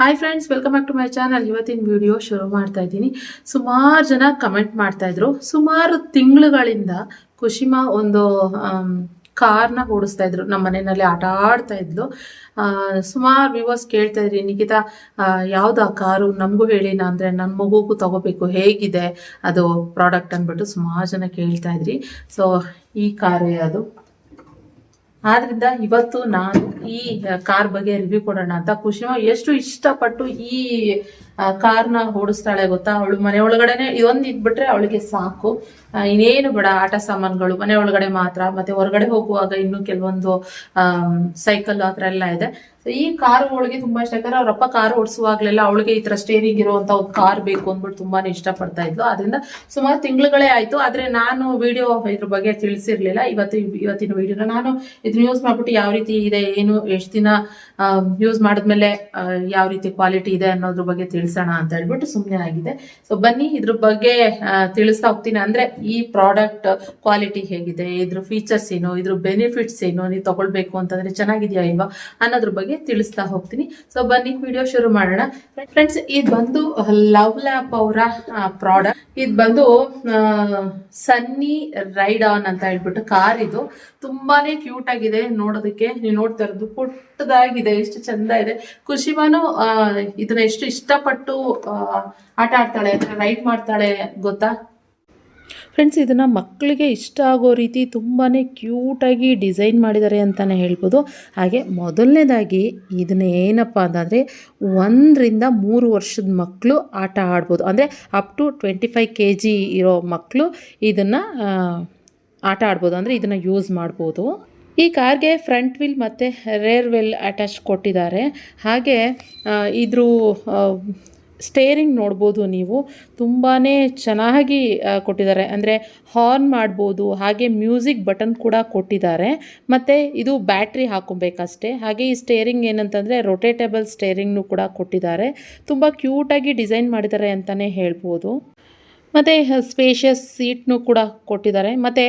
Hi friends welcome back to my channel ಇವತ್ತಿನ video ಶುರು ಮಾಡ್ತಾ ಇದ್ದೀನಿ. ಸುಮಾರು ಜನ ಕಮೆಂಟ್ ಮಾಡ್ತಾ ಇದ್ರು. ಸುಮಾರು ತಿಂಗಳುಗಳಿಂದ ಕುಶಿಮಾ ಒಂದು ಕಾರ್ನ ಓಡಿಸ್ತಾ ಇದ್ರು. ನಮ್ಮ ಮನೆಯಲ್ಲಿ ಆಟ ಆಡ್ತಾ ಇದ್ಲು. ಸುಮಾರು ವ್ಯೂವರ್ಸ್ ಕೇಳ್ತಾ ಇದ್ರಿ, ನಿಖಿತಾ ಯಾವ್ದು ಆ ಕಾರು ನಮಗೂ ಹೇಳಿ ನಾ ಅಂದ್ರೆ ನನ್ನ ಮಗುಗೂ ತಗೋಬೇಕು. ಹೇಗಿದೆ ಅದು ಪ್ರಾಡಕ್ಟ್ ಅಂದ್ಬಿಟ್ಟು ಸುಮಾರು ಜನ ಕೇಳ್ತಾ ಇದ್ರಿ. ಸೊ ಈ ಕಾರೇ ಅದು ಆದ್ರಿಂದ ಇವತ್ತು ನಾನು ಈ ಕಾರ್ ಬಗ್ಗೆ ರಿವ್ಯೂ ಕೊಡೋಣ ಅಂತ ಖುಷಿ. ಎಷ್ಟು ಇಷ್ಟಪಟ್ಟು ಈ ಕಾರ್ನ ಓಡಿಸ್ತಾಳೆ ಗೊತ್ತಾ? ಅವಳು ಮನೆ ಒಳಗಡೆನೆ ಇದೊಂದು ಇದ್ಬಿಟ್ರೆ ಅವಳಿಗೆ ಸಾಕು. ಇನ್ನೇನು ಬೇಡ, ಆಟ ಸಾಮಾನುಗಳು, ಮನೆ ಒಳಗಡೆ ಮಾತ್ರ. ಮತ್ತೆ ಹೊರಗಡೆ ಹೋಗುವಾಗ ಇನ್ನು ಕೆಲವೊಂದು ಸೈಕಲ್ ಆ ಥರ ಎಲ್ಲ ಇದೆ. ಈ ಕಾರ್ ಅವಳಿಗೆ ತುಂಬಾ ಇಷ್ಟ. ಯಾಕಂದ್ರೆ ಅವ್ರಪ್ಪ ಕಾರ್ ಓಡಿಸುವಾಗ್ಲೆಲ್ಲ ಅವಳಿಗೆ ಈ ತರ ಸ್ಟೇರಿಂಗ್ ಇರುವಂತ ಒಂದು ಕಾರ್ ಬೇಕು ಅಂದ್ಬಿಟ್ಟು ತುಂಬಾನೇ ಇಷ್ಟಪಡ್ತಾ ಇದ್ಲು. ಅದರಿಂದ ಸುಮಾರು ತಿಂಗಳುಗಳೇ ಆಯ್ತು. ಆದ್ರೆ ನಾನು ವಿಡಿಯೋ ಇದ್ರ ಬಗ್ಗೆ ತಿಳಿಸಿರ್ಲಿಲ್ಲ. ಇವತ್ತು, ಇವತ್ತಿನ ವಿಡಿಯೋನ ನಾನು ಇದನ್ನ ಯೂಸ್ ಮಾಡ್ಬಿಟ್ಟು ಯಾವ ರೀತಿ ಇದೆ, ಏನು, ಎಷ್ಟು ದಿನ ಯೂಸ್ ಮಾಡಿದ್ಮೇಲೆ ಯಾವ ರೀತಿ ಕ್ವಾಲಿಟಿ ಇದೆ ಅನ್ನೋದ್ರ ಬಗ್ಗೆ ತಿಳಿಸೋಣ ಅಂತ ಹೇಳ್ಬಿಟ್ಟು ಸುಮ್ಮನೆ ಆಗಿದೆ. ಸೊ ಬನ್ನಿ ಇದ್ರ ಬಗ್ಗೆ ತಿಳಿಸ್ತಾ ಹೋಗ್ತೀನಿ. ಅಂದ್ರೆ ಈ ಪ್ರಾಡಕ್ಟ್ ಕ್ವಾಲಿಟಿ ಹೇಗಿದೆ, ಇದ್ರ ಫೀಚರ್ಸ್ ಏನು, ಇದ್ರ ಬೆನಿಫಿಟ್ಸ್ ಏನು, ನೀವು ತಗೊಳ್ಬೇಕು ಅಂತಂದ್ರೆ ಚೆನ್ನಾಗಿದೆಯಾ ಇಲ್ವಾ ಅನ್ನೋದ್ರ ಬಗ್ಗೆ ತಿಳಿಸ್ತಾ ಹೋಗ್ತೀನಿ. ಸೊ ಬನ್ನಿ ವಿಡಿಯೋ ಶುರು ಮಾಡೋಣ. ಫ್ರೆಂಡ್ಸ್ ಇದು ಬಂದು ಲವ್ ಲ್ಯಾಪ್ ಅವರ ಪ್ರಾಡಕ್ಟ್ ಇದು ಬಂದು ಸನ್ನಿ ರೈಡ್ ಆನ್ ಅಂತ ಹೇಳ್ಬಿಟ್ಟು ಕಾರ್ ಇದು. ತುಂಬಾನೇ ಕ್ಯೂಟ್ ಆಗಿದೆ ನೋಡೋದಕ್ಕೆ. ನೀವು ನೋಡ್ತಾ ಇರೋದು ಪುಟ್ಟದಾಗಿದೆ, ಎಷ್ಟು ಚಂದ ಇದೆ. ಖುಷಿಮಾನು ಇದನ್ನ ಎಷ್ಟು ಇಷ್ಟಪಟ್ಟು ಆಟ ಆಡ್ತಾಳೆ ರೈಡ್ ಮಾಡ್ತಾಳೆ ಗೊತ್ತಾ? ಫ್ರೆಂಡ್ಸ್ ಇದನ್ನು ಮಕ್ಕಳಿಗೆ ಇಷ್ಟ ಆಗೋ ರೀತಿ ತುಂಬಾ ಕ್ಯೂಟಾಗಿ ಡಿಸೈನ್ ಮಾಡಿದ್ದಾರೆ ಅಂತಲೇ ಹೇಳ್ಬೋದು. ಹಾಗೆ ಮೊದಲನೇದಾಗಿ ಇದನ್ನ ಏನಪ್ಪ ಅಂತಂದರೆ ಒಂದರಿಂದ ಮೂರು ವರ್ಷದ ಮಕ್ಕಳು ಆಟ ಆಡ್ಬೋದು. ಅಂದರೆ up to twenty five K G ಇರೋ ಮಕ್ಕಳು ಇದನ್ನು ಆಟ ಆಡ್ಬೋದು. ಅಂದರೆ ಇದನ್ನು ಯೂಸ್ ಮಾಡ್ಬೋದು. ಈ ಕಾರ್ಗೆ ಫ್ರಂಟ್ ವೀಲ್ ಮತ್ತು ರೇರ್ ವೀಲ್ ಅಟ್ಯಾಚ್ ಕೊಟ್ಟಿದ್ದಾರೆ. ಹಾಗೆ ಇದ್ರೂ ಸ್ಟೇರಿಂಗ್ ನೋಡ್ಬೋದು ನೀವು. ತುಂಬಾ ಚೆನ್ನಾಗಿ ಕೊಟ್ಟಿದ್ದಾರೆ. ಅಂದರೆ ಹಾರ್ನ್ ಮಾಡ್ಬೋದು, ಹಾಗೆ ಮ್ಯೂಸಿಕ್ ಬಟನ್ ಕೂಡ ಕೊಟ್ಟಿದ್ದಾರೆ. ಮತ್ತು ಇದು ಬ್ಯಾಟ್ರಿ ಹಾಕೊಬೇಕಷ್ಟೇ. ಹಾಗೆ ಈ ಸ್ಟೇರಿಂಗ್ ಏನಂತಂದರೆ ರೊಟೇಟೇಬಲ್ ಸ್ಟೇರಿಂಗ್ನು ಕೂಡ ಕೊಟ್ಟಿದ್ದಾರೆ. ತುಂಬ ಕ್ಯೂಟಾಗಿ ಡಿಸೈನ್ ಮಾಡಿದ್ದಾರೆ ಅಂತಲೇ ಹೇಳ್ಬೋದು. ಮತ್ತು, ಸ್ಪೇಷಿಯಸ್ ಸೀಟ್ನು ಕೂಡ ಕೊಟ್ಟಿದ್ದಾರೆ. ಮತ್ತು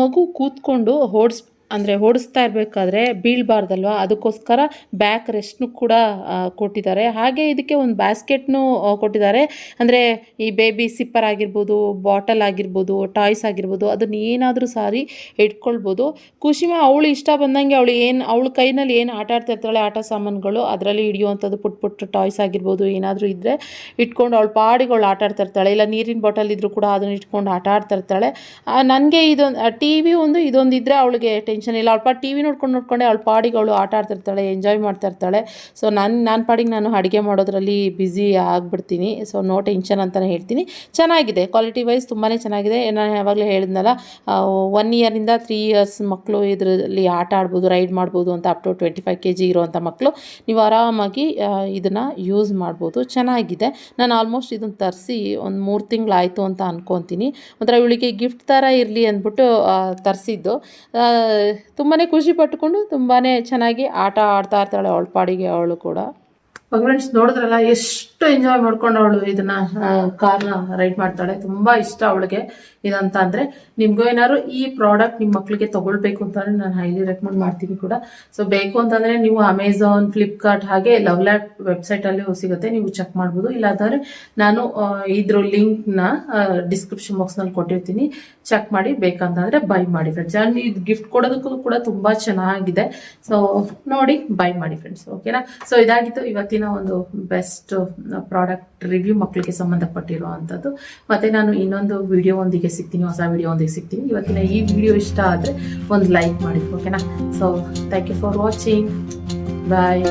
ಮಗು ಕೂತ್ಕೊಂಡು ಓಡಿಸ್ ಅಂದರೆ ಓಡಿಸ್ತಾ ಇರಬೇಕಾದ್ರೆ ಬೀಳಬಾರ್ದಲ್ವ? ಅದಕ್ಕೋಸ್ಕರ ಬ್ಯಾಕ್ ರೆಸ್ಟ್ನು ಕೂಡ ಕೊಟ್ಟಿದ್ದಾರೆ. ಹಾಗೆ ಇದಕ್ಕೆ ಒಂದು ಬ್ಯಾಸ್ಕೆಟ್ನು ಕೊಟ್ಟಿದ್ದಾರೆ. ಅಂದರೆ ಈ ಬೇಬಿ ಸಿಪ್ಪರ್ ಆಗಿರ್ಬೋದು ಬಾಟಲ್ ಆಗಿರ್ಬೋದು ಟಾಯ್ಸ್ ಆಗಿರ್ಬೋದು, ಅದನ್ನು ಏನಾದರೂ ಸಾರಿ ಇಟ್ಕೊಳ್ಬೋದು. ಕುಶಿಮಾ, ಅವಳು ಇಷ್ಟ ಬಂದಂಗೆ ಅವಳು ಏನು, ಅವಳ ಕೈನಲ್ಲಿ ಏನು ಆಟ ಆಡ್ತಾ ಇರ್ತಾಳೆ, ಆಟ ಸಾಮಾನುಗಳು, ಅದರಲ್ಲಿ ಹಿಡಿಯುವಂಥದ್ದು ಪುಟ್ ಪುಟ್ಟು ಟಾಯ್ಸ್ ಆಗಿರ್ಬೋದು, ಏನಾದರೂ ಇದ್ದರೆ ಇಟ್ಕೊಂಡು ಅವಳು ಪಾಡಿಗಳು ಆಟ ಆಡ್ತಾ ಇರ್ತಾಳೆ. ಇಲ್ಲ ನೀರಿನ ಬಾಟಲ್ ಇದ್ದರೂ ಕೂಡ ಅದನ್ನು ಇಟ್ಕೊಂಡು ಆಟ ಆಡ್ತಾ ಇರ್ತಾಳೆ. ನನಗೆ ಇದೊಂದು ಟಿ ವಿ ಒಂದು ಇದೊಂದು ಇದ್ದರೆ ಅವಳಿಗೆ ಟೆನ್ಷನ್ ಇಲ್ಲ. ಅವಳ ಪಾಡು ಟಿ ವಿ ನೋಡ್ಕೊಂಡು ನೋಡ್ಕೊಂಡೆ ಅವಳ ಪಾಡಿಗೆ ಅವಳು ಆಟ ಆಡ್ತಿರ್ತಾಳೆ, ಎಂಜಾಯ್ ಮಾಡ್ತಾ ಇರ್ತಾಳೆ ಸೊ ನಾನು ನಾನು ಪಾಡಿಗೆ ನಾನು ಅಡುಗೆ ಮಾಡೋದ್ರಲ್ಲಿ ಬ್ಯುಸಿ ಆಗಿಬಿಡ್ತೀನಿ. ಸೊ ನೋ ಟೆನ್ಷನ್ ಅಂತಲೇ ಹೇಳ್ತೀನಿ. ಚೆನ್ನಾಗಿದೆ. ಕ್ವಾಲಿಟಿ ವೈಸ್ ತುಂಬಾ ಚೆನ್ನಾಗಿದೆ. ನಾನು ಯಾವಾಗಲೂ ಹೇಳಿದ್ನಲ್ಲ ಒನ್ ಇಯರಿಂದ ತ್ರೀ ಇಯರ್ಸ್ ಮಕ್ಕಳು ಇದರಲ್ಲಿ ಆಟ ಆಡ್ಬೋದು ರೈಡ್ ಮಾಡ್ಬೋದು ಅಂತ up to twenty five K G ಇರುವಂಥ ಮಕ್ಕಳು ನೀವು ಆರಾಮಾಗಿ ಇದನ್ನು ಯೂಸ್ ಮಾಡ್ಬೋದು. ಚೆನ್ನಾಗಿದೆ. ನಾನು ಆಲ್ಮೋಸ್ಟ್ ಇದನ್ನು ತರಿಸಿ ಒಂದು ಮೂರು ತಿಂಗಳಾಯಿತು ಅಂತ ಅನ್ಕೊತೀನಿ. ಒಂಥರ ಇವಳಿಗೆ ಗಿಫ್ಟ್ ಥರ ಇರಲಿ ಅಂದ್ಬಿಟ್ಟು ತರಿಸಿದ್ದು. ತುಂಬಾ ಖುಷಿ ಪಟ್ಟುಕೊಂಡು ತುಂಬಾ ಚೆನ್ನಾಗಿ ಆಟ ಆಡ್ತಾ ಇರ್ತಾಳೆ ಅವಳ ಪಾಡಿಗೆ ಅವಳು ಕೂಡ. ಫ್ರೆಂಡ್ಸ್ ನೋಡಿದ್ರಲ್ಲ, ಎಷ್ಟು ಎಂಜಾಯ್ ಮಾಡ್ಕೊಂಡು ಅವಳು ಇದನ್ನ ಕಾರ್ನ ರೈಡ್ ಮಾಡ್ತಾಳೆ. ತುಂಬಾ ಇಷ್ಟ ಅವಳಿಗೆ ಇದಂತ ಅಂದ್ರೆ. ನಿಮ್ಗೂ ಏನಾದ್ರು ಈ ಪ್ರಾಡಕ್ಟ್ ನಿಮ್ಮ ಮಕ್ಳಿಗೆ ತಗೊಳ್ಬೇಕು ಅಂತಂದ್ರೆ ನಾನು ಹೈಲಿ ರೆಕಮೆಂಡ್ ಮಾಡ್ತೀನಿ ಕೂಡ. ಸೊ ಬೇಕು ಅಂತಂದ್ರೆ ನೀವು ಅಮೆಝಾನ್ ಫ್ಲಿಪ್ಕಾರ್ಟ್ ಹಾಗೆ ಲವ್ ಲ್ಯಾಪ್ ವೆಬ್ಸೈಟ್ ಅಲ್ಲಿ ಸಿಗುತ್ತೆ. ನೀವು ಚೆಕ್ ಮಾಡ್ಬೋದು. ಇಲ್ಲಾದ್ರೆ ನಾನು ಇದ್ರ ಲಿಂಕ್ನ ಡಿಸ್ಕ್ರಿಪ್ಷನ್ ಬಾಕ್ಸ್ನಲ್ಲಿ ಕೊಟ್ಟಿರ್ತೀನಿ. ಚೆಕ್ ಮಾಡಿ, ಬೇಕಂತಂದ್ರೆ ಬೈ ಮಾಡಿ ಫ್ರೆಂಡ್ಸ್ ಅಂಡ್ ಇದು ಗಿಫ್ಟ್ ಕೊಡೋದಕ್ಕೂ ಕೂಡ ತುಂಬಾ ಚೆನ್ನಾಗಿದೆ. ಸೊ ನೋಡಿ ಬೈ ಮಾಡಿ ಫ್ರೆಂಡ್ಸ್ ಓಕೆನಾ ಸೊ ಇದಾಗಿತ್ತು ಇವತ್ತಿನ ಒಂದು ಬೆಸ್ಟ್ ಪ್ರಾಡಕ್ಟ್ ರಿವ್ಯೂ ಮಕ್ಕಳಿಗೆ ಸಂಬಂಧಪಟ್ಟಿರುವಂಥದ್ದು. ಮತ್ತೆ ನಾನು ಇನ್ನೊಂದು ವಿಡಿಯೋ ಒಂದಿಗೆ ಸಿಗ್ತೀನಿ, ಹೊಸ ವಿಡಿಯೋ ಒಂದಿಗೆ ಸಿಗ್ತೀನಿ. ಇವತ್ತಿನ ಈ ವಿಡಿಯೋ ಇಷ್ಟ ಆದರೆ ಒಂದು ಲೈಕ್ ಮಾಡಿ ಓಕೆನಾ so thank you for watching bye